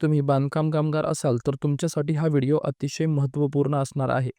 तुम्ही बांधकाम कामगार असाल तर तुमच्यासाठी हा व्हिडिओ अतिशय महत्त्वपूर्ण असणार आहे.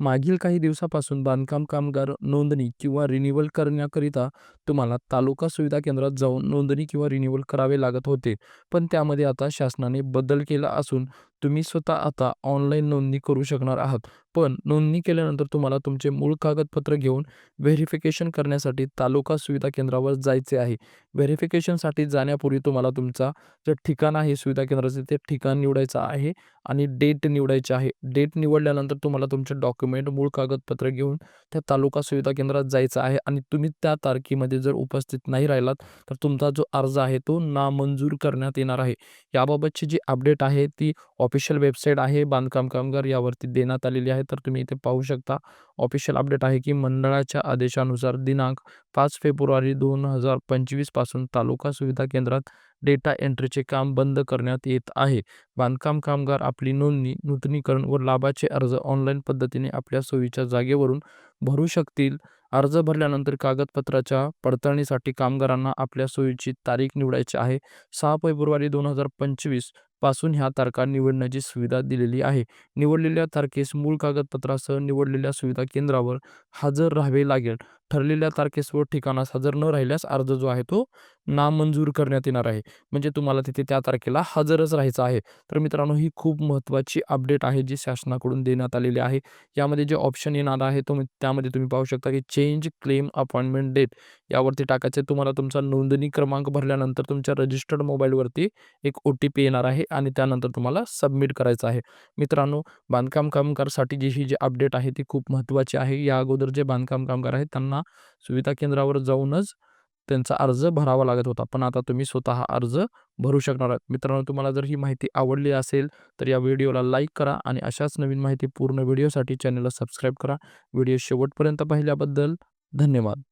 मागील काही दिवसापासून बांधकाम कामगार नोंदणी किंवा रिन्युअल करण्याकरिता तुम्हाला तालुका सुविधा केंद्रात जाऊन नोंदणी किंवा रिन्युअल करावे लागत होते. पण त्यामध्ये आता शासनाने बदल केला असून तुम्ही स्वतः आता ऑनलाईन नोंदणी करू शकणार आहात. पण नोंदणी केल्यानंतर तुम्हाला तुमचे मूळ कागदपत्र घेऊन व्हेरिफिकेशन करण्यासाठी तालुका सुविधा केंद्रावर जायचे आहे. व्हेरिफिकेशनसाठी जाण्यापूर्वी तुम्हाला तुमचा जे ठिकाण आहे सुविधा केंद्राचे ते ठिकाण निवडायचं आहे आणि डेट निवडायची आहे. डेट निवडल्यानंतर तुम्हाला तुमचे डॉक्युमेंट मूळ कागदपत्र घेऊन त्या तालुका सुविधा केंद्रात जायचं आहे आणि तुम्ही त्या तारखेमध्ये जर उपस्थित नाही राहिलात तर तुमचा जो अर्ज आहे तो नामंजूर करण्यात येणार आहे. याबाबतची जी अपडेट आहे ती ऑफिशियल वेबसाईट आहे बांधकाम कामगार यावरती देण्यात आलेली आहे. तर तुम्ही इथे पाहू शकता ऑफिशियल अपडेट आहे की मंडळाच्या आदेशानुसार दिनांक पाच फेब्रुवारी दोन हजार पंचवीसपासून तालुका सुविधा केंद्रात डेटा एंट्रीचे काम बंद करण्यात येत आहे. बांधकाम कामगार आपली नोंदणी नूतनीकरण व लाभाचे अर्ज ऑनलाईन पद्धतीने आपल्या सोयीच्या जागेवरून भरू शकतील. अर्ज भरल्यानंतर कागदपत्राच्या पडताळणीसाठी कामगारांना आपल्या सोयीची तारीख निवडायची आहे. सहा फेब्रुवारी दोन हजार पंचवीस पासून ह्या तारखा निवडण्याची सुविधा दिलेली आहे. निवडलेल्या तारखेस मूळ कागदपत्रासह निवडलेल्या सुविधा केंद्रावर हजर राहावे लागेल. ठरलेल्या तारखेस व ठिकाणास हजर न राहिल्यास अर्ज जो आहे तो नामंजूर करण्यात येणार आहे. म्हणजे तुम्हाला तिथे त्या तारखेला हजरच राहायचं आहे. तर मित्रांनो ही खूप महत्त्वाची अपडेट आहे जी शासनाकडून देण्यात आलेली आहे. यामध्ये जे ऑप्शन येणार आहे तो त्यामध्ये तुम्ही पाहू शकता की चेंज क्लेम अपॉइंटमेंट डेट यावरती टाकायचे. तुम्हाला तुमचा नोंदणी क्रमांक भरल्यानंतर तुमच्या रजिस्टर्ड मोबाईलवरती एक ओ टी पी येणार आहे आणि त्यानंतर तुम्हाला सबमिट करायचं आहे. मित्रांनो बांधकाम कामगारसाठी जी ही जी अपडेट आहे ती खूप महत्त्वाची आहे. या अगोदर जे बांधकाम कामगार आहेत त्यांना सुविधा केंद्रावर जाऊनच त्यांचा अर्ज भरावा लागत होता. पण आता तुम्ही स्वतः अर्ज भरू शकणार आहात. मित्रांनो तुम्हाला जर ही माहिती आवडली असेल तर या व्हिडिओला लाईक करा आणि अशाच नवीन माहिती पूर्ण व्हिडिओसाठी चॅनलला सबस्क्राईब करा. व्हिडिओ शेवटपर्यंत पाहिल्याबद्दल धन्यवाद.